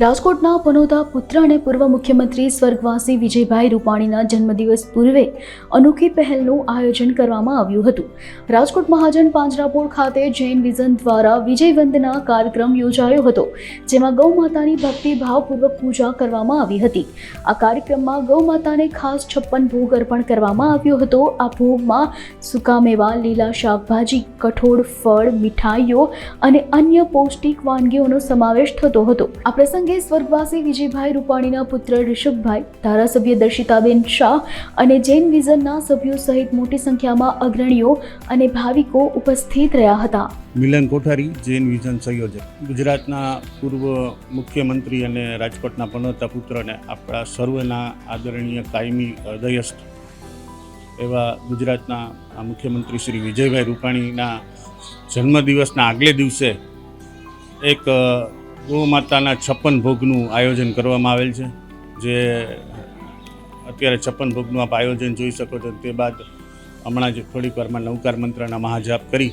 રાજકોટના પનોતા પુત્ર અને પૂર્વ મુખ્યમંત્રી સ્વર્ગવાસી વિજયભાઈ રૂપાણીના જન્મદિવસ પૂર્વે અનોખી પહેલનું આયોજન કરવામાં આવ્યું હતું. રાજકોટ મહાજન પાંજરાપોળ ખાતે જૈન વિઝન દ્વારા વિજય વંદના કાર્યક્રમ યોજાયો હતો, જેમાં ગૌ માતાની ભક્તિભાવપૂર્વક પૂજા કરવામાં આવી હતી. આ કાર્યક્રમમાં ગૌ માતાને ખાસ છપ્પન ભોગ અર્પણ કરવામાં આવ્યો હતો. આ ભોગમાં સૂકા મેવા લીલા શાકભાજી, કઠોળ, ફળ, મીઠાઈઓ અને અન્ય પૌષ્ટિક વાનગીઓનો સમાવેશ થતો હતો. આ પ્રસંગે સ્વર્ગવાસી વિજયભાઈ રૂપાણીના પુત્ર ઋષભભાઈ, ધારાસભ્ય દર્શિતાબેન શાહ અને જૈન વિઝનના સભ્યો સહિત મોટી સંખ્યામાં અગ્રણીઓ અને ભાવિકો ઉપસ્થિત રહ્યા હતા. મિલન કોઠારી, જૈન વિઝન સંયોજક. ગુજરાતના પૂર્વ મુખ્યમંત્રી અને રાજકોટના પનોતા પુત્રને આપણા સર્વના આદરણીય કાયમી હૃદયસ્થ એવા ગુજરાતના મુખ્યમંત્રી શ્રી વિજયભાઈ રૂપાણીના જન્મદિવસના આગલે દિવસે એક ગૌ માતાના છપ્પન ભોગનું આયોજન કરવામાં આવેલ છે. જે અત્યારે છપ્પન ભોગનું આપ આયોજન જોઈ શકો છો. તે બાદ હમણાં જ થોડીક વારમાં નવકાર મંત્રના મહાજાપ કરી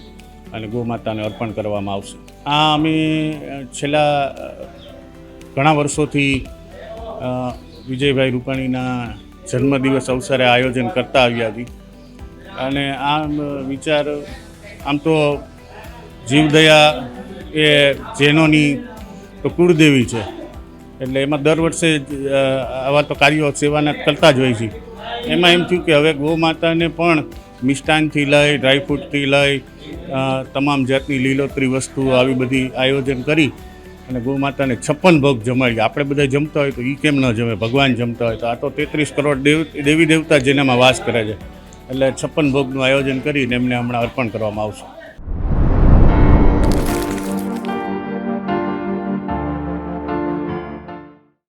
અને ગૌ માતાને અર્પણ કરવામાં આવશે. આ અમે છેલ્લા ઘણા વર્ષોથી વિજયભાઈ રૂપાણીના જન્મદિવસ અવસરે આયોજન કરતા આવ્યા હતી અને આમ વિચાર, આમ તો જીવદયા એ જૈનોની તો કુળદેવી છે. એટલે એમાં દર વર્ષે આવા તો કાર્યો સેવાના કરતા જ હોય છે. એમાં એમ થયું કે હવે ગૌ માતાને પણ મિષ્ટાનથી લઈ ડ્રાયફ્રૂટથી લઈ તમામ જાતની લીલોતરી વસ્તુઓ આવી બધી આયોજન કરી અને ગૌ માતાને છપ્પન ભોગ જમાડી આપણે બધા જમતા હોય તો એ કેમ ન જમે? ભગવાન જમતા હોય તો. આ તો તેત્રીસ કરોડ દેવ, દેવી દેવતા જેનામાં વાસ કરે છે. એટલે છપ્પન ભોગનું આયોજન કરીને એમને હમણાં અર્પણ કરવામાં આવશે.